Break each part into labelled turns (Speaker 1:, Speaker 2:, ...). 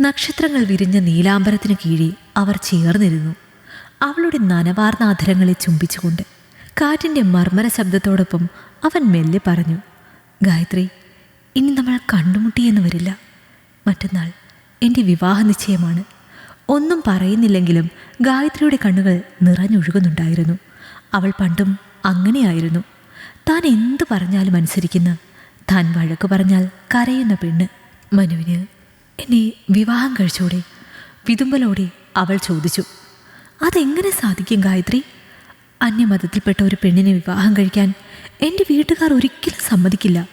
Speaker 1: നക്ഷത്രങ്ങൾ വിരിഞ്ഞ നീലാംബരത്തിന് കീഴിൽ അവർ ചേർന്നിരുന്നു. അവളുടെ നനവാർന്ന അധരങ്ങളെ ചുംബിച്ചുകൊണ്ട് കാറ്റിന്റെ മർമ്മര ശബ്ദത്തോടൊപ്പം അവൻ മെല്ലെ പറഞ്ഞു ഗായത്രി ഇനി നമ്മൾ കണ്ടുമുട്ടിയെന്ന് വരില്ല. മറ്റന്നാൾ എന്റെ വിവാഹ നിശ്ചയമാണ്. ഒന്നും പറയുന്നില്ലെങ്കിലും ഗായത്രിയുടെ കണ്ണുകൾ നിറഞ്ഞൊഴുകുന്നുണ്ടായിരുന്നു. അവൾ പണ്ടും അങ്ങനെയായിരുന്നു. താൻ എന്തു പറഞ്ഞാലും അനുസരിക്കുന്ന താൻ വഴക്ക് പറഞ്ഞാൽ കരയുന്ന പെണ്ണ് മനുവിന് എന്നെ വിവാഹം കഴിച്ചോടെ വിതുമ്പലോടെ അവൾ ചോദിച്ചു അതെങ്ങനെ സാധിക്കും ഗായത്രി? അന്യമതത്തിൽപ്പെട്ട ഒരു പെണ്ണിനെ വിവാഹം കഴിക്കാൻ എന്റെ വീട്ടുകാർ ഒരിക്കലും സമ്മതിക്കില്ല.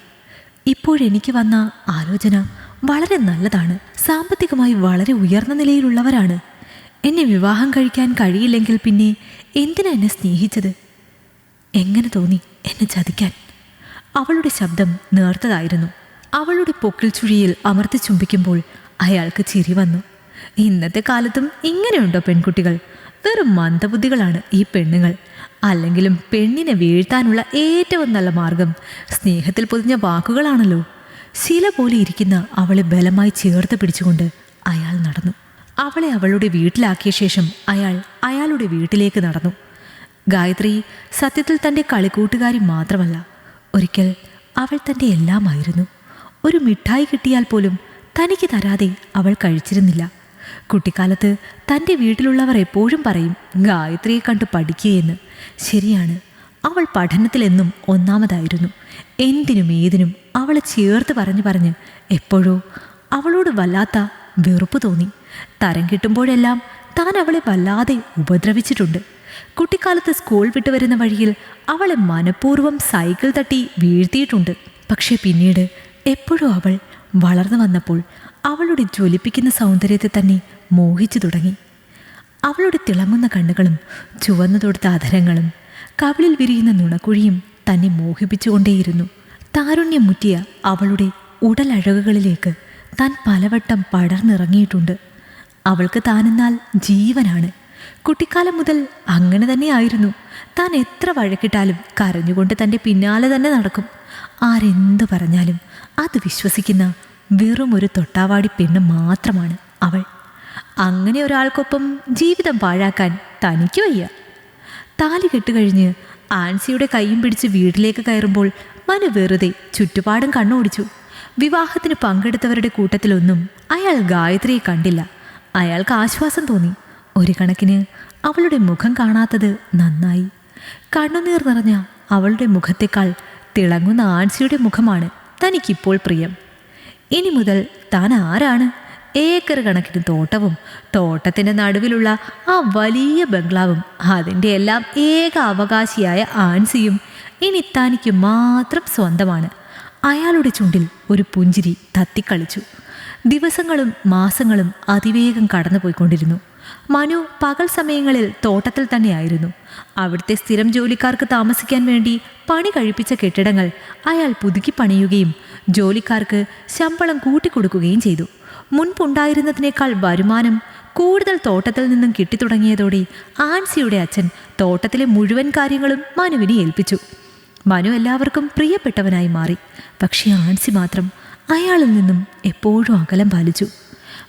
Speaker 1: ഇപ്പോഴെനിക്ക് വന്ന ആലോചന വളരെ നല്ലതാണ്. സാമ്പത്തികമായി വളരെ ഉയർന്ന നിലയിലുള്ളവരാണ്. എന്നെ വിവാഹം കഴിക്കാൻ കഴിയില്ലെങ്കിൽ പിന്നെ എന്തിനാ എന്നെ സ്നേഹിച്ചത്? എങ്ങനെ തോന്നി എന്നെ ചതിക്കാൻ? അവളുടെ ശബ്ദം നേർത്തതായിരുന്നു. അവളുടെ പൊക്കിൾ ചുഴിയിൽ അമർത്തി ചുംബിക്കുമ്പോൾ അയാൾക്ക് ചിരി വന്നു. ഇന്നത്തെ കാലത്തും ഇങ്ങനെയുണ്ടോ പെൺകുട്ടികൾ? വെറും മന്ദബുദ്ധികളാണ് ഈ പെണ്ണുങ്ങൾ. അല്ലെങ്കിലും പെണ്ണിനെ വീഴ്ത്താനുള്ള ഏറ്റവും നല്ല മാർഗം സ്നേഹത്തിൽ പൊതിഞ്ഞ വാക്കുകളാണല്ലോ. ശില പോലെ ഇരിക്കുന്ന അവളെ ബലമായി ചേർത്ത് പിടിച്ചുകൊണ്ട് അയാൾ നടന്നു. അവളെ അവളുടെ വീട്ടിലാക്കിയ ശേഷം അയാൾ അയാളുടെ വീട്ടിലേക്ക് നടന്നു. ഗായത്രി സത്യത്തിൽ തന്റെ കളിക്കൂട്ടുകാരി മാത്രമല്ല ഒരിക്കൽ അവൾ തന്റെ എല്ലാമായിരുന്നു. ഒരു മിഠായി കിട്ടിയാൽ പോലും തനിക്ക് തരാതെ അവൾ കഴിച്ചിരുന്നില്ല. കുട്ടിക്കാലത്ത് തന്റെ വീട്ടിലുള്ളവർ എപ്പോഴും പറയും ഗായത്രിയെ കണ്ട് പഠിക്കുകയെന്ന് ശരിയാണ് അവൾ പഠനത്തിലെന്നും ഒന്നാമതായിരുന്നു. എന്തിനും ഏതിനും അവളെ ചേർത്ത് പറഞ്ഞു പറഞ്ഞ് എപ്പോഴോ അവളോട് വല്ലാത്ത വെറുപ്പ് തോന്നി. തരം കിട്ടുമ്പോഴെല്ലാം താൻ അവളെ വല്ലാതെ ഉപദ്രവിച്ചിട്ടുണ്ട്. കുട്ടിക്കാലത്ത് സ്കൂൾ വിട്ടു വരുന്ന വഴിയിൽ അവളെ മനഃപൂർവം സൈക്കിൾ തട്ടി വീഴ്ത്തിയിട്ടുണ്ട്. പക്ഷേ പിന്നീട് എപ്പോഴും അവൾ വളർന്നു വന്നപ്പോൾ അവളുടെ ജ്വലിപ്പിക്കുന്ന സൗന്ദര്യത്തെ തന്നെ മോഹിച്ചു തുടങ്ങി. അവളുടെ തിളങ്ങുന്ന കണ്ണുകളും ചുവന്നു തൊടുത്ത അധരങ്ങളും കവിളിൽ വിരിയുന്ന നുണക്കുഴിയും തന്നെ മോഹിപ്പിച്ചുകൊണ്ടേയിരുന്നു. താരുണ്യം മുറ്റിയ അവളുടെ ഉടലഴകുകളിലേക്ക് താൻ പലവട്ടം പടർന്നിറങ്ങിയിട്ടുണ്ട്. അവൾക്ക് താനെന്നാൽ ജീവനാണ്. കുട്ടിക്കാലം മുതൽ അങ്ങനെ തന്നെയായിരുന്നു. താൻ എത്ര വഴക്കിട്ടാലും കരഞ്ഞുകൊണ്ട് തന്റെ പിന്നാലെ തന്നെ നടക്കും. ആരെന്തു പറഞ്ഞാലും അത് വിശ്വസിക്കുന്ന വെറും ഒരു തൊട്ടാവാടി പെണ്ണ് മാത്രമാണ് അവൾ. അങ്ങനെ ഒരാൾക്കൊപ്പം ജീവിതം പാഴാക്കാൻ തനിക്ക് വയ്യ. താലി കെട്ടുകഴിഞ്ഞ് ആൻസിയുടെ കൈയും പിടിച്ച് വീട്ടിലേക്ക് കയറുമ്പോൾ മനു വെറുതെ ചുറ്റുപാടും കണ്ണോടിച്ചു. വിവാഹത്തിന് പങ്കെടുത്തവരുടെ കൂട്ടത്തിലൊന്നും അയാൾ ഗായത്രിയെ കണ്ടില്ല. അയാൾക്ക് ആശ്വാസം തോന്നി. ഒരു കണക്കിന് അവളുടെ മുഖം കാണാത്തത് നന്നായി. കണ്ണുനീർ നിറഞ്ഞ അവളുടെ മുഖത്തേക്കാൾ തിളങ്ങുന്ന ആൻസിയുടെ മുഖമാണ് തനിക്കിപ്പോൾ പ്രിയം. ഇനി മുതൽ താൻ ആരാണ്? ഏക്കർ കണക്കിന് തോട്ടവും തോട്ടത്തിന്റെ നടുവിലുള്ള ആ വലിയ ബംഗ്ലാവും അതിന്റെ എല്ലാം ഏക അവകാശിയായ ആൻസിയും ഇനി തനിക്ക് മാത്രം സ്വന്തമാണ്. അയാളുടെ ചുണ്ടിൽ ഒരു പുഞ്ചിരി തത്തിക്കളിച്ചു. ദിവസങ്ങളും മാസങ്ങളും അതിവേഗം കടന്നുപോയിക്കൊണ്ടിരുന്നു. മനു പകൽ സമയങ്ങളിൽ തോട്ടത്തിൽ തന്നെയായിരുന്നു. അവിടുത്തെ സ്ഥിരം ജോലിക്കാർക്ക് താമസിക്കാൻ വേണ്ടി പണി കഴിപ്പിച്ച കെട്ടിടങ്ങൾ അയാൾ പുതുക്കി പണിയുകയും ജോലിക്കാർക്ക് ശമ്പളം കൂട്ടിക്കൊടുക്കുകയും ചെയ്തു. മുൻപുണ്ടായിരുന്നതിനേക്കാൾ വരുമാനം കൂടുതൽ തോട്ടത്തിൽ നിന്നും കിട്ടിത്തുടങ്ങിയതോടെ ആൻസിയുടെ അച്ഛൻ തോട്ടത്തിലെ മുഴുവൻ കാര്യങ്ങളും മനുവിനെ ഏൽപ്പിച്ചു. മനു എല്ലാവർക്കും പ്രിയപ്പെട്ടവനായി മാറി. പക്ഷേ ആൻസി മാത്രം അയാളിൽ നിന്നും എപ്പോഴും അകലം പാലിച്ചു.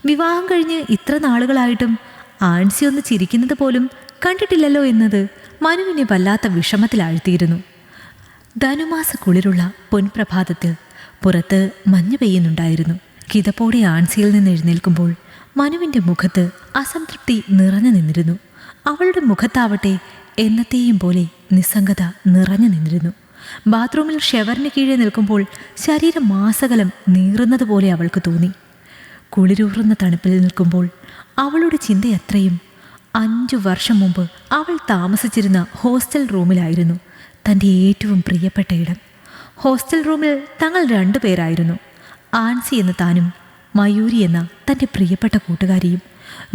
Speaker 1: വിവാഹം കഴിഞ്ഞ് ഇത്ര നാളുകളായിട്ടും ആൻസി ഒന്ന് ചിരിക്കുന്നത് പോലും കണ്ടിട്ടില്ലല്ലോ എന്നത് മനുവിനെ വല്ലാത്ത വിഷമത്തിലാഴ്ത്തിയിരുന്നു. ധനുമാസ കുളിരുള്ള പൊൻപ്രഭാതത്തിൽ പുറത്ത് മഞ്ഞ് പെയ്യുന്നുണ്ടായിരുന്നു. കിതപ്പോടെ ആൺസിയിൽ നിന്ന് എഴുന്നേൽക്കുമ്പോൾ മനുവിന്റെ മുഖത്ത് അസംതൃപ്തി നിറഞ്ഞു നിന്നിരുന്നു. അവളുടെ മുഖത്താവട്ടെ എന്നത്തെയും പോലെ നിസ്സംഗത നിറഞ്ഞു നിന്നിരുന്നു. ബാത്റൂമിൽ ഷെവറിന് കീഴെ നിൽക്കുമ്പോൾ ശരീരം മാസകലം നീറുന്നത് പോലെ അവൾക്ക് തോന്നി. കുളിരൂറുന്ന തണുപ്പിൽ നിൽക്കുമ്പോൾ അവളുടെ ചിന്തയത്രയും അഞ്ചു വർഷം മുമ്പ് അവൾ താമസിച്ചിരുന്ന ഹോസ്റ്റൽ റൂമിലായിരുന്നു തന്റെ ഏറ്റവും പ്രിയപ്പെട്ട ഇടം. ഹോസ്റ്റൽ റൂമിൽ തങ്ങൾ രണ്ടു പേരായിരുന്നു. ആൻസി എന്ന താനും മയൂരി എന്ന തന്റെ പ്രിയപ്പെട്ട കൂട്ടുകാരിയും.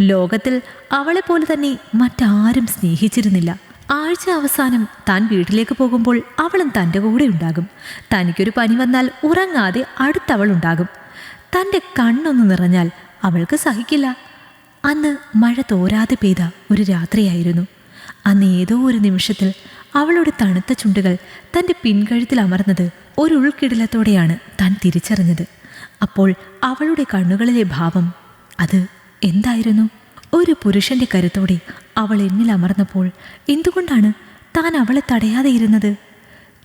Speaker 1: ലോകത്തിൽ അവളെപ്പോലെ തന്നെ മറ്റാരും സ്നേഹിച്ചിരുന്നില്ല. ആഴ്ച അവസാനം താൻ വീട്ടിലേക്ക് പോകുമ്പോൾ അവളും തന്റെ കൂടെ ഉണ്ടാകും. തനിക്കൊരു പനി വന്നാൽ ഉറങ്ങാതെ അടുത്തവൾ ഉണ്ടാകും. തന്റെ കണ്ണൊന്ന് നിറഞ്ഞാൽ അവൾക്ക് സഹിക്കില്ല. അന്ന് മഴ തോരാതെ പെയ്ത ഒരു രാത്രിയായിരുന്നു. അന്ന് ഏതോ ഒരു നിമിഷത്തിൽ അവളുടെ തണുത്ത ചുണ്ടുകൾ തന്റെ പിൻകഴുത്തിൽ അമർന്നത് ഒരു ഉൾക്കിടലത്തോടെയാണ് താൻ തിരിച്ചറിഞ്ഞത്. അപ്പോൾ അവളുടെ കണ്ണുകളിലെ ഭാവം അത് എന്തായിരുന്നു? ഒരു പുരുഷന്റെ കരുത്തോടെ അവൾ എന്നിൽ അമർന്നപ്പോൾ എന്തുകൊണ്ടാണ് താൻ അവളെ തടയാതെ ഇരുന്നത്?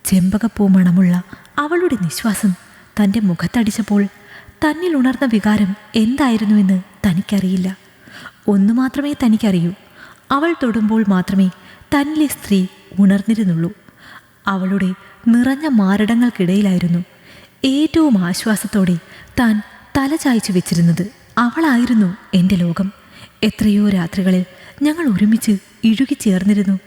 Speaker 1: ചെമ്പകപ്പൂ മണമുള്ള അവളുടെ നിശ്വാസം തന്റെ മുഖത്തടിച്ചപ്പോൾ തന്നിൽ ഉണർന്ന വികാരം എന്തായിരുന്നുവെന്ന് തനിക്കറിയില്ല. ഒന്നു മാത്രമേ തനിക്കറിയൂ. അവൾ തൊടുമ്പോൾ മാത്രമേ തന്നിലെ സ്ത്രീ ഉണർന്നിരുന്നുള്ളൂ. അവളുടെ നിറഞ്ഞ മാരടങ്ങൾക്കിടയിലായിരുന്നു ഏറ്റവും ആശ്വാസത്തോടെ താൻ തല വെച്ചിരുന്നത്. അവളായിരുന്നു എന്റെ ലോകം. എത്രയോ രാത്രികളിൽ ഞങ്ങൾ ഒരുമിച്ച് ഇഴുകി ചേർന്നിരുന്നു.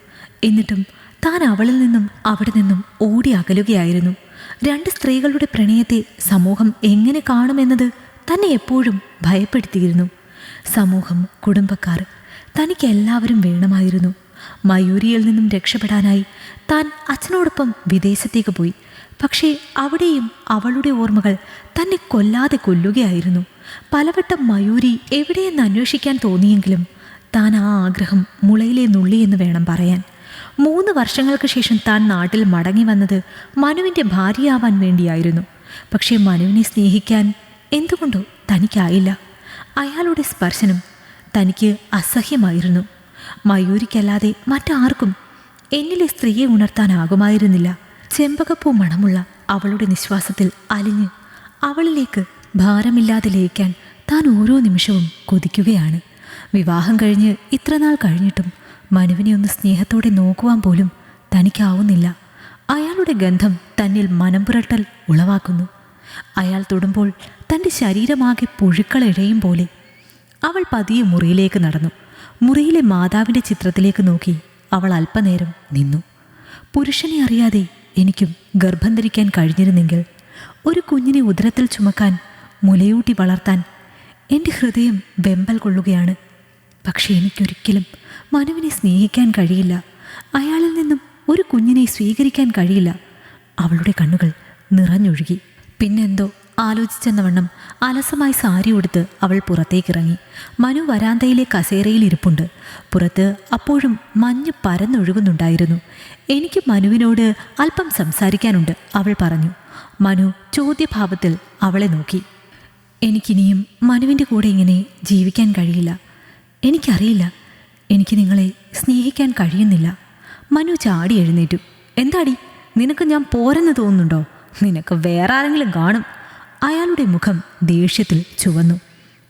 Speaker 1: എന്നിട്ടും താൻ അവളിൽ നിന്നും അവിടെ നിന്നും ഓടി അകലുകയായിരുന്നു. രണ്ട് സ്ത്രീകളുടെ പ്രണയത്തെ സമൂഹം എങ്ങനെ കാണുമെന്നത് തന്നെ എപ്പോഴും ഭയപ്പെടുത്തിയിരുന്നു. സമൂഹം കുടുംബക്കാർ തനിക്ക് എല്ലാവരും വേണമായിരുന്നു. മയൂരിയിൽ നിന്നും രക്ഷപ്പെടാനായി താൻ അച്ഛനോടൊപ്പം വിദേശത്തേക്ക് പോയി. പക്ഷേ അവിടെയും അവളുടെ ഓർമ്മകൾ തന്നെ കൊല്ലാതെ കൊല്ലുകയായിരുന്നു. പലവട്ടം മയൂരി എവിടെയെന്ന് അന്വേഷിക്കാൻ തോന്നിയെങ്കിലും താൻ ആ ആഗ്രഹം മുളയിലെ നുള്ളിയെന്ന് വേണം പറയാൻ. മൂന്ന് വർഷങ്ങൾക്ക് ശേഷം താൻ നാട്ടിൽ മടങ്ങി വന്നത് മനുവിന്റെ ഭാര്യയാവാൻ വേണ്ടിയായിരുന്നു. പക്ഷേ മനുവിനെ സ്നേഹിക്കാൻ എന്തുകൊണ്ടോ തനിക്കായില്ല. അയാളുടെ സ്പർശനം തനിക്ക് അസഹ്യമായിരുന്നു. മയൂരിക്കല്ലാതെ മറ്റാർക്കും എന്നിലെ സ്ത്രീയെ ഉണർത്താനാകുമായിരുന്നില്ല. ചെമ്പകപ്പൂ മണമുള്ള അവളുടെ നിശ്വാസത്തിൽ അലിഞ്ഞ് അവളിലേക്ക് ഭാരമില്ലാതെ ലയിക്കാൻ താൻ ഓരോ നിമിഷവും കൊതിക്കുകയാണ്. വിവാഹം കഴിഞ്ഞ് ഇത്രനാൾ കഴിഞ്ഞിട്ടും മനുവിനെ ഒന്ന് സ്നേഹത്തോടെ നോക്കുവാൻ പോലും തനിക്കാവുന്നില്ല. അയാളുടെ ഗന്ധം തന്നിൽ മനം പുരട്ടൽ ഉളവാക്കുന്നു. അയാൾ തൊടുമ്പോൾ തന്റെ ശരീരമാകെ പുഴുക്കളിഴയും പോലെ അവൾ പതിയെ മുറിയിലേക്ക് നടന്നു. മുറിയിലെ മാതാവിന്റെ ചിത്രത്തിലേക്ക് നോക്കി അവൾ അല്പനേരം നിന്നു. പുരുഷനെ അറിയാതെ എനിക്കും ഗർഭം ധരിക്കാൻ കഴിഞ്ഞിരുന്നെങ്കിൽ ഒരു കുഞ്ഞിനെ ഉദരത്തിൽ ചുമക്കാൻ മുലയൂട്ടി വളർത്താൻ എന്റെ ഹൃദയം വെമ്പൽ കൊള്ളുകയാണ്. പക്ഷേ എനിക്കൊരിക്കലും മനുവിനെ സ്നേഹിക്കാൻ കഴിയില്ല. അയാളിൽ നിന്നും ഒരു കുഞ്ഞിനെ സ്വീകരിക്കാൻ കഴിയില്ല. അവളുടെ കണ്ണുകൾ നിറഞ്ഞൊഴുകി. പിന്നെന്തോ ആലോചിച്ചെന്നവണ്ണം അലസമായി സാരി ഉടുത്ത് അവൾ പുറത്തേക്കിറങ്ങി. മനു വരാന്തയിലെ കസേരയിൽ ഇരിപ്പുണ്ട്. പുറത്ത് അപ്പോഴും മഞ്ഞ് പരന്നൊഴുകുന്നുണ്ടായിരുന്നു. എനിക്ക് മനുവിനോട് അല്പം സംസാരിക്കാനുണ്ട് അവൾ പറഞ്ഞു. മനു ചോദ്യഭാവത്തിൽ അവളെ നോക്കി. എനിക്കിനിയും മനുവിന്റെ കൂടെ ഇങ്ങനെ ജീവിക്കാൻ കഴിയില്ല. എനിക്കറിയില്ല. എനിക്ക് നിങ്ങളെ സ്നേഹിക്കാൻ കഴിയുന്നില്ല. മനു ചാടി എഴുന്നേറ്റു. എന്താടി? നിനക്ക് ഞാൻ പോരെന്ന് തോന്നുന്നുണ്ടോ? നിനക്ക് വേറെ ആരെങ്കിലും കാണും. അയാളുടെ മുഖം ദേഷ്യത്തിൽ ചുവന്നു.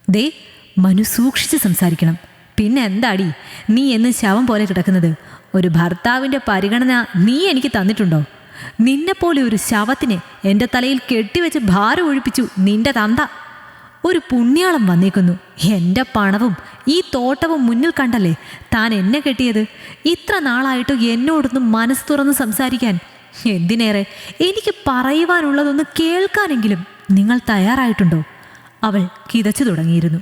Speaker 1: ദേ മനു സൂക്ഷിച്ച് സംസാരിക്കണം. പിന്നെ എന്താടി? നീ എന്ന് ശവം പോലെ കിടക്കുന്നത്. ഒരു ഭർത്താവിന്റെ പരിഗണന നീ എനിക്ക് തന്നിട്ടുണ്ടോ? നിന്നെപ്പോലെ ഒരു ശവത്തിനെ എന്റെ തലയിൽ കെട്ടിവെച്ച് ഭാരം ഒഴിപ്പിച്ചു നിന്റെ തന്ത. ഒരു പുണ്യാളം വന്നേക്കുന്നു. എന്റെ പണവും ഈ തോട്ടവും മുന്നിൽ കണ്ടല്ലേ? താൻ എന്നെ കെട്ടിയത്. ഇത്ര നാളായിട്ട് എന്നോടൊന്നും മനസ്സ് തുറന്ന് സംസാരിക്കാൻ എന്തിനേറെ? എനിക്ക് പറയുവാനുള്ളതൊന്ന് കേൾക്കാനെങ്കിലും നിങ്ങൾ തയ്യാറായിട്ടുണ്ടോ? അവൾ കിതച്ചു തുടങ്ങിയിരുന്നു.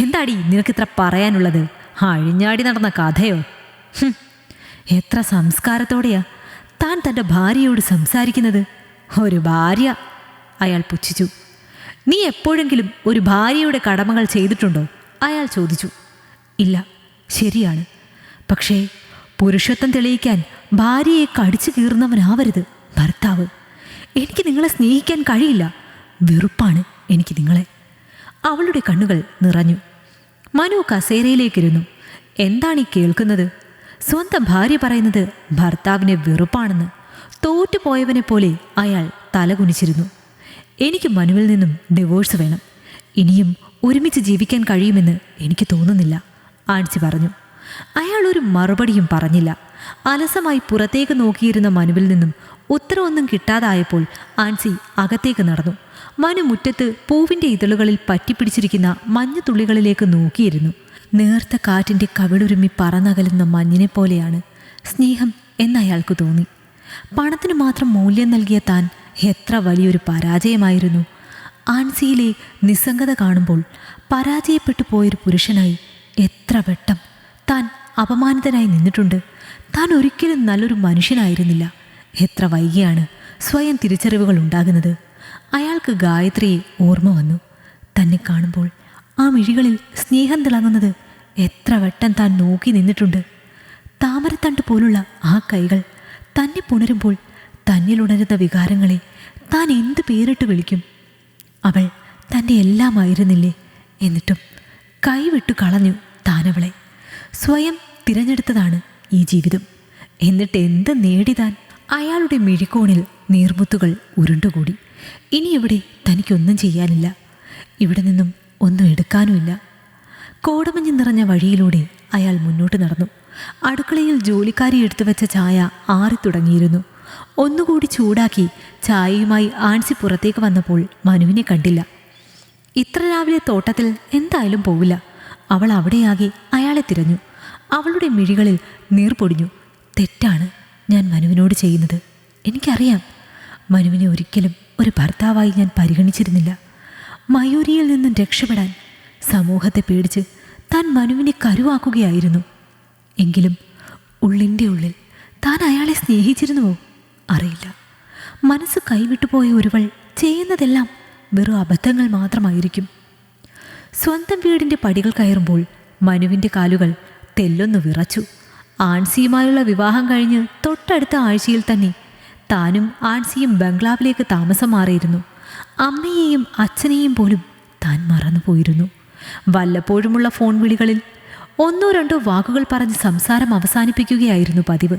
Speaker 1: എന്താടി നിനക്കിത്ര പറയാനുള്ളത്? അഴിഞ്ഞാടി നടന്ന കഥയോ? എത്ര സംസ്കാരത്തോടെയാ താൻ തന്റെ ഭാര്യയോട് സംസാരിക്കുന്നത്? ഒരു ഭാര്യ അയാൾ പുച്ഛിച്ചു. നീ എപ്പോഴെങ്കിലും ഒരു ഭാര്യയുടെ കടമകൾ ചെയ്തിട്ടുണ്ടോ? അയാൾ ചോദിച്ചു. ഇല്ല ശരിയാണ്. പക്ഷേ പുരുഷത്വം തെളിയിക്കാൻ ഭാര്യയെ കടിച്ചു കീറുന്നവനാവരുത് ഭർത്താവ്. എനിക്ക് നിങ്ങളെ സ്നേഹിക്കാൻ കഴിയില്ല. വെറുപ്പാണ് എനിക്ക് നിങ്ങളെ. അവളുടെ കണ്ണുകൾ നിറഞ്ഞു. മനു കസേരയിലേക്കിരുന്നു. എന്താണ് ഈ കേൾക്കുന്നത്? സ്വന്തം ഭാര്യ പറയുന്നത് ഭർത്താവിനെ വെറുപ്പാണെന്ന്. തോറ്റുപോയവനെ പോലെ അയാൾ തലകുനിച്ചിരുന്നു. എനിക്ക് മനുവിൽ നിന്നും ഡിവോഴ്സ് വേണം. ഇനിയും ഒരുമിച്ച് ജീവിക്കാൻ കഴിയുമെന്ന് എനിക്ക് തോന്നുന്നില്ല. ആൻസി പറഞ്ഞു. അയാൾ ഒരു മറുപടിയും പറഞ്ഞില്ല. അലസമായി പുറത്തേക്ക് നോക്കിയിരുന്ന മനുവിൽ നിന്നും ഉത്തരമൊന്നും കിട്ടാതായപ്പോൾ ആൻസി അകത്തേക്ക് നടന്നു. മനു മുറ്റത്ത് പൂവിന്റെ ഇതളുകളിൽ പറ്റിപ്പിടിച്ചിരിക്കുന്ന മഞ്ഞുതുള്ളികളിലേക്ക് നോക്കിയിരുന്നു. നേർത്ത കാറ്റിന്റെ കവിളുരുമി പറന്നകലുന്ന മഞ്ഞിനെ പോലെയാണ് സ്നേഹം എന്നയാൾക്ക് തോന്നി. പണത്തിന് മാത്രം മൂല്യം നൽകിയ താൻ എത്ര വലിയൊരു പരാജയമായിരുന്നു. ആൻസിയിലെ നിസ്സംഗത കാണുമ്പോൾ പരാജയപ്പെട്ടു പോയൊരു പുരുഷനായി എത്ര വെട്ടം താൻ അപമാനിതനായി നിന്നിട്ടുണ്ട്. താൻ ഒരിക്കലും നല്ലൊരു മനുഷ്യനായിരുന്നില്ല. എത്ര വൈകിയാണ് സ്വയം തിരിച്ചറിവുകൾ ഉണ്ടാകുന്നത്. അയാൾക്ക് ഗായത്രിയെ ഓർമ്മ വന്നു. തന്നെ കാണുമ്പോൾ ആ മിഴികളിൽ സ്നേഹം തിളങ്ങുന്നത് എത്ര വട്ടം താൻ നോക്കി നിന്നിട്ടുണ്ട്. താമരത്തണ്ട് പോലുള്ള ആ കൈകൾ തന്നെ പുണരുമ്പോൾ തന്നിലുണരുന്ന വികാരങ്ങളെ താൻ എന്ത് പേരിട്ട് വിളിക്കും? അവൾ തന്റെ എല്ലാമായിരുന്നില്ലേ? എന്നിട്ടും കൈവിട്ടു കളഞ്ഞു താനവളെ. സ്വയം തിരഞ്ഞെടുത്തതാണ് ഈ ജീവിതം. എന്നിട്ട് എന്ത് നേടിതാൻ അയാളുടെ മിഴിക്കോണിൽ നീർമുത്തുകൾ ഉരുണ്ടുകൂടി. ഇനി ഇവിടെ തനിക്കൊന്നും ചെയ്യാനില്ല. ഇവിടെ നിന്നും ഒന്നും എടുക്കാനുമില്ല. കോടമഞ്ഞ് നിറഞ്ഞ വഴിയിലൂടെ അയാൾ മുന്നോട്ട് നടന്നു. അടുക്കളയിൽ ജോലിക്കാരി എടുത്തു വെച്ച ചായ ആറിത്തുടങ്ങിയിരുന്നു. ഒന്നുകൂടി ചൂടാക്കി ചായയുമായി ആൻസി പുറത്തേക്ക് വന്നപ്പോൾ മനുവിനെ കണ്ടില്ല. ഇത്ര രാവിലെ തോട്ടത്തിൽ എന്തായാലും പോവില്ല. അവൾ അവിടെയാകെ അയാളെ തിരഞ്ഞു. അവളുടെ മിഴികളിൽ നീർ പൊടിഞ്ഞു. തെറ്റാണ് ഞാൻ മനുവിനോട് ചെയ്യുന്നത്. എനിക്കറിയാം. മനുവിനെ ഒരിക്കലും ഒരു ഭർത്താവായി ഞാൻ പരിഗണിച്ചിരുന്നില്ല. മയൂരിയിൽ നിന്നും രക്ഷപ്പെടാൻ സമൂഹത്തെ പേടിച്ച് താൻ മനുവിനെ കരുവാക്കുകയായിരുന്നു. എങ്കിലും ഉള്ളിന്റെ ഉള്ളിൽ താൻ അയാളെ സ്നേഹിച്ചിരുന്നുവോ? അറിയില്ല. മനസ്സ് കൈവിട്ടുപോയ ഒരുവൾ ചെയ്യുന്നതെല്ലാം വെറും അബദ്ധങ്ങൾ മാത്രമായിരിക്കും. സ്വന്തം വീടിന്റെ പടികൾ കയറുമ്പോൾ മനുവിന്റെ കാലുകൾ തെല്ലൊന്നു വിറച്ചു. ആൺസിയുമായുള്ള വിവാഹം കഴിഞ്ഞ് തൊട്ടടുത്ത ആഴ്ചയിൽ തന്നെ താനും ആൺസിയും ബംഗ്ലാവിലേക്ക് താമസം മാറിയിരുന്നു. അമ്മയെയും അച്ഛനെയും പോലും താൻ മറന്നുപോയിരുന്നു വല്ലപ്പോഴുമുള്ള ഫോൺ വിളികളിൽ ഒന്നോ രണ്ടോ വാക്കുകൾ പറഞ്ഞ് സംസാരം അവസാനിപ്പിക്കുകയായിരുന്നു പതിവ്.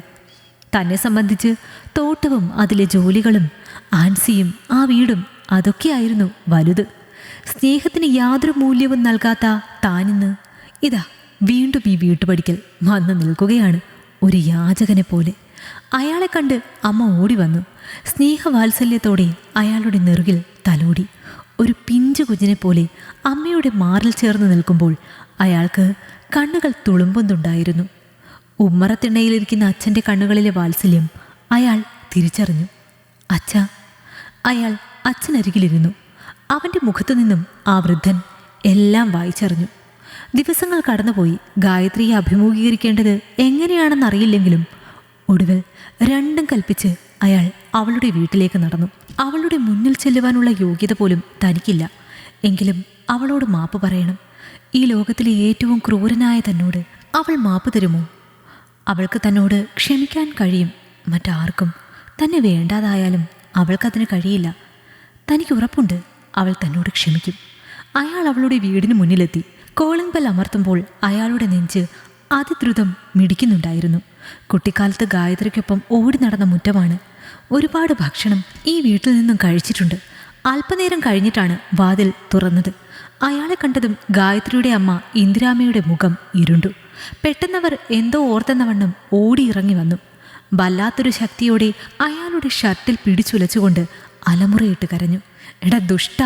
Speaker 1: തന്നെ സംബന്ധിച്ച് തോട്ടവും അതിലെ ജോലികളും ആൻസിയും ആ വീടും അതൊക്കെയായിരുന്നു വലുത്. സ്നേഹത്തിന് യാതൊരു മൂല്യവും നൽകാത്ത താനിന്ന് ഇതാ വീണ്ടും ഈ വീട്ടുപടിക്കൽ വന്നു നിൽക്കുകയാണ് ഒരു യാചകനെ പോലെ. അയാളെ കണ്ട് അമ്മ ഓടി വന്നു. സ്നേഹവാത്സല്യത്തോടെ അയാളുടെ നെറുകിൽ തലോടി. ഒരു പിഞ്ചു കുഞ്ഞിനെ പോലെ അമ്മയുടെ മാറിൽ ചേർന്ന് നിൽക്കുമ്പോൾ അയാൾക്ക് കണ്ണുകൾ തുളുമ്പുന്നുണ്ടായിരുന്നു. ഉമ്മറത്തിണ്ണയിലിരിക്കുന്ന അച്ഛന്റെ കണ്ണുകളിലെ വാത്സല്യം അയാൾ തിരിച്ചറിഞ്ഞു. അച്ഛ അയാൾ അച്ഛനരികിലിരുന്നു. അവന്റെ മുഖത്തു നിന്നും ആ വൃദ്ധൻ എല്ലാം വായിച്ചറിഞ്ഞു. ദിവസങ്ങൾ കടന്നുപോയി. ഗായത്രിയെ അഭിമുഖീകരിക്കേണ്ടത് എങ്ങനെയാണെന്നറിയില്ലെങ്കിലും ഒടുവിൽ രണ്ടും കൽപ്പിച്ച് അയാൾ അവളുടെ വീട്ടിലേക്ക് നടന്നു. അവളുടെ മുന്നിൽ ചെല്ലുവാനുള്ള യോഗ്യത പോലും തനിക്കില്ല. എങ്കിലും അവളോട് മാപ്പ് പറയണം. ഈ ലോകത്തിലെ ഏറ്റവും ക്രൂരനായ തന്നോട് അവൾ മാപ്പ് തരുമോ? അവൾക്ക് തന്നോട് ക്ഷമിക്കാൻ കഴിയും മറ്റാർക്കും. തന്നെ വേണ്ടാതായാലും അവൾക്കതിന് കഴിയില്ല. തനിക്ക് ഉറപ്പുണ്ട്. അവൾ തന്നോട് ക്ഷമിക്കും. അയാൾ അവളുടെ വീടിന് മുന്നിലെത്തി. കോളിംഗ് ബെൽ അമർത്തുമ്പോൾ അയാളുടെ നെഞ്ച് അതിദ്രുതം മിടിക്കുന്നുണ്ടായിരുന്നു. കുട്ടിക്കാലത്ത് ഗായത്രിക്കൊപ്പം ഓടി നടന്ന മുറ്റമാണ്. ഒരുപാട് ഭക്ഷണം ഈ വീട്ടിൽ നിന്നും കഴിച്ചിട്ടുണ്ട്. അല്പനേരം കഴിഞ്ഞിട്ടാണ് വാതിൽ തുറന്നത്. അയാളെ കണ്ടതും ഗായത്രിയുടെ അമ്മ ഇന്ദിരാമയുടെ മുഖം ഇരുണ്ടു. പെട്ടെന്നവർ എന്തോ ഓർത്തെന്ന വണ്ണം ഓടിയിറങ്ങി വന്നു. വല്ലാത്തൊരു ശക്തിയോടെ അയാളുടെ ഷർട്ടിൽ പിടിച്ചുലച്ചുകൊണ്ട് അലമുറയിട്ട് കരഞ്ഞു. എടാ ദുഷ്ട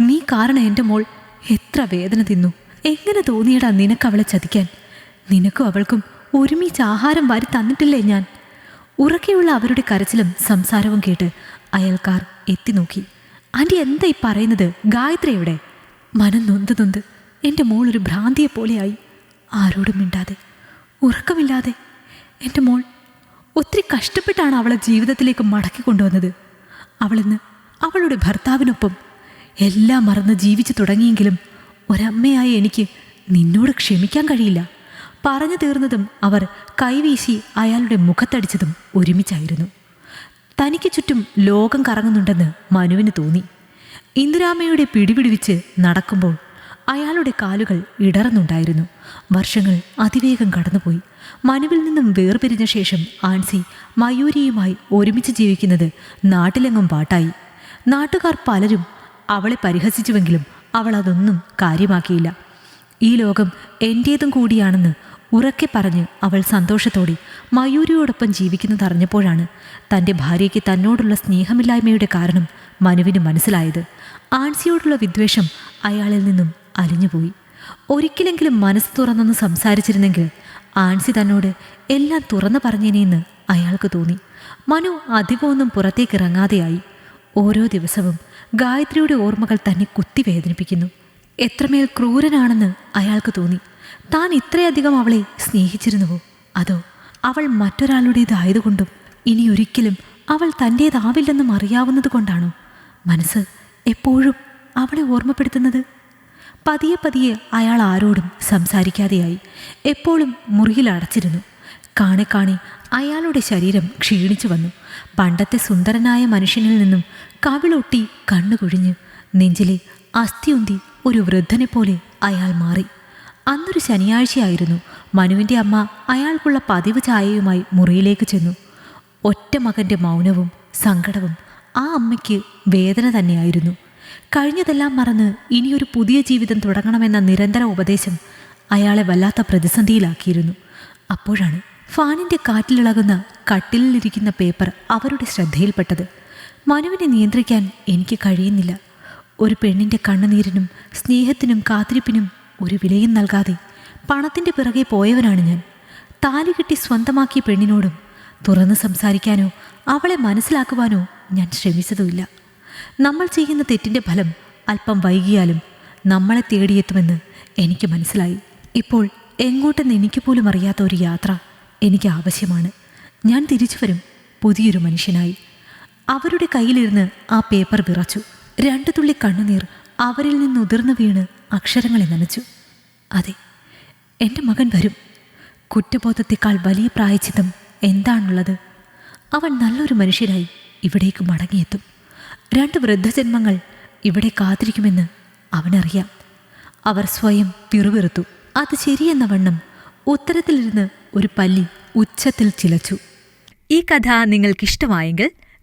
Speaker 1: നീ കാരണം എന്റെ മോൾ എത്ര വേദന തിന്നു. എങ്ങനെ തോന്നിയടാ നിനക്ക് അവളെ ചതിക്കാൻ? നിനക്കും അവൾക്കും ഒരുമിച്ച് ആഹാരം വാരി തന്നിട്ടില്ലേ ഞാൻ? ഉറക്കെയുള്ള അവരുടെ കരച്ചിലും സംസാരവും കേട്ട് അയൽക്കാർ എത്തി നോക്കി. ആന്റി എന്താ ഈ പറയുന്നത്? ഗായത്രി എവിടെ? മനം നൊന്ത് നൊന്ത് എന്റെ മോൾ ഒരു ഭ്രാന്തിയെ പോലെയായി. ആരോടും മിണ്ടാതെ. ഉറക്കമില്ലാതെ. എന്റെ മോൾ ഒത്തിരി കഷ്ടപ്പെട്ടാണ് അവളെ ജീവിതത്തിലേക്ക് മടക്കി കൊണ്ടുവന്നത്. അവളിന്ന് അവളുടെ ഭർത്താവിനൊപ്പം എല്ലാം മറന്ന് ജീവിച്ചു തുടങ്ങിയെങ്കിലും ഒരമ്മയായ എനിക്ക് നിന്നോട് ക്ഷമിക്കാൻ കഴിയില്ല. പറഞ്ഞു തീർന്നതും അവർ കൈവീശി അയാളുടെ മുഖത്തടിച്ചതും ഒരുമിച്ചായിരുന്നു. തനിക്ക് ചുറ്റും ലോകം കറങ്ങുന്നുണ്ടെന്ന് മനുവിന് തോന്നി. ഇന്ദിരാമയുടെ പിടിപിടിവിച്ച് നടക്കുമ്പോൾ അയാളുടെ കാലുകൾ ഇടറുന്നുണ്ടായിരുന്നു വർഷങ്ങൾ അതിവേഗം കടന്നുപോയി. മനുവിൽ നിന്നും വേർപിരിഞ്ഞ ശേഷം ആൻസി മയൂരിയുമായി ഒരുമിച്ച് ജീവിക്കുന്നത് നാട്ടിലെങ്ങും പാട്ടായി. നാട്ടുകാർ പലരും അവളെ പരിഹസിച്ചുവെങ്കിലും അവൾ അതൊന്നും കാര്യമാക്കിയില്ല. ഈ ലോകം എന്റേതും കൂടിയാണെന്ന് ഉറക്കെ പറഞ്ഞ് അവൾ സന്തോഷത്തോടെ മയൂരിയോടൊപ്പം ജീവിക്കുന്നതറിഞ്ഞപ്പോഴാണ് തന്റെ ഭാര്യയ്ക്ക് തന്നോടുള്ള സ്നേഹമില്ലായ്മയുടെ കാരണം മനുവിന് മനസ്സിലായത്. ആൺസിയോടുള്ള വിദ്വേഷം അയാളിൽ നിന്നും അലിഞ്ഞുപോയി. ഒരിക്കലെങ്കിലും മനസ്സ് തുറന്നൊന്ന് സംസാരിച്ചിരുന്നെങ്കിൽ ആൺസി തന്നോട് എല്ലാം തുറന്നു പറഞ്ഞേനെയെന്ന് അയാൾക്ക് തോന്നി. മനു അധികമൊന്നും പുറത്തേക്ക് ഇറങ്ങാതെയായി. ഓരോ ദിവസവും ഗായത്രിയുടെ ഓർമ്മകൾ തന്നെ കുത്തി വേദനിപ്പിക്കുന്നു എത്രമേൽ ക്രൂരനാണെന്ന് അയാൾക്ക് തോന്നി. താൻ ഇത്രയധികം അവളെ സ്നേഹിച്ചിരുന്നുവോ? അതോ അവൾ മറ്റൊരാളുടേതായതുകൊണ്ടും ഇനി ഒരിക്കലും അവൾ തന്റേതാവില്ലെന്നും അറിയാവുന്നത് കൊണ്ടാണോ? മനസ്സ് എപ്പോഴും അവളെ ഓർമ്മപ്പെടുത്തുന്നത്? പതിയെ പതിയെ അയാൾ ആരോടും സംസാരിക്കാതെയായി എപ്പോഴും മുറിയിൽ അടച്ചിരുന്നു. കാണെ കാണെ അയാളുടെ ശരീരം ക്ഷീണിച്ചു വന്നു. പണ്ടത്തെ സുന്ദരനായ മനുഷ്യനിൽ നിന്നും കവിളൊട്ടി കണ്ണുകൊഴിഞ്ഞ് നെഞ്ചിലെ അസ്ഥിയുന്തി ഒരു വൃദ്ധനെ പോലെ അയാൾ മാറി. അന്നൊരു ശനിയാഴ്ചയായിരുന്നു മനുവിന്റെ അമ്മ അയാൾക്കുള്ള പതിവ് ചായയുമായി മുറിയിലേക്ക് ചെന്നു. ഒറ്റ മകന്റെ മൗനവും സങ്കടവും ആ അമ്മയ്ക്ക് വേദന തന്നെയായിരുന്നു. കഴിഞ്ഞതെല്ലാം മറന്ന് ഇനിയൊരു പുതിയ ജീവിതം തുടങ്ങണമെന്ന നിരന്തര ഉപദേശം അയാളെ വല്ലാത്ത പ്രതിസന്ധിയിലാക്കിയിരുന്നു. അപ്പോഴാണ് ഫാനിന്റെ കാറ്റിലിളകുന്ന കട്ടിലിലിരിക്കുന്ന പേപ്പർ അവരുടെ ശ്രദ്ധയിൽപ്പെട്ടത്. മനുവിനെ നിയന്ത്രിക്കാൻ എനിക്ക് കഴിയുന്നില്ല. ഒരു പെണ്ണിന്റെ കണ്ണുനീരിനും സ്നേഹത്തിനും കാത്തിരിപ്പിനും ഒരു വിലയും നൽകാതെ പണത്തിന്റെ പിറകെ പോയവനാണ് ഞാൻ. താലി കെട്ടി സ്വന്തമാക്കിയ പെണ്ണിനോടും തുറന്ന് സംസാരിക്കാനോ അവളെ മനസ്സിലാക്കുവാനോ ഞാൻ ശ്രമിച്ചതുമില്ല. നമ്മൾ ചെയ്യുന്ന തെറ്റിന്റെ ഫലം അല്പം വൈകിയാലും നമ്മളെ തേടിയെത്തുമെന്ന് എനിക്ക് മനസ്സിലായി. ഇപ്പോൾ എങ്ങോട്ടെന്ന് എനിക്ക് പോലും അറിയാത്ത ഒരു യാത്ര എനിക്ക് ആവശ്യമാണ്. ഞാൻ തിരിച്ചു വരും പുതിയൊരു മനുഷ്യനായി. അവരുടെ കയ്യിലിരുന്ന് ആ പേപ്പർ വിറച്ചു. രണ്ടു തുള്ളി കണ്ണുനീർ അവരിൽ നിന്ന് ഉതിർന്നു വീണ് അക്ഷരങ്ങളെ നനച്ചു. അതെ എന്റെ മകൻ വരും. കുറ്റബോധത്തെക്കാൾ വലിയ പ്രായച്ചിത്തം എന്താണുള്ളത്? അവൻ നല്ലൊരു മനുഷ്യനായി ഇവിടേക്ക് മടങ്ങിയെത്തും. രണ്ട് വൃദ്ധജന്മങ്ങൾ ഇവിടെ കാത്തിരിക്കുമെന്ന് അവനറിയാം. അവർ സ്വയം പിറുപിറുത്തു. അത് ശരിയെന്ന വണ്ണം ഉത്തരത്തിലിരുന്ന് ഒരു പല്ലി ഉച്ചത്തിൽ ചിലച്ചു. ഈ കഥ നിങ്ങൾക്കിഷ്ടമായെങ്കിൽ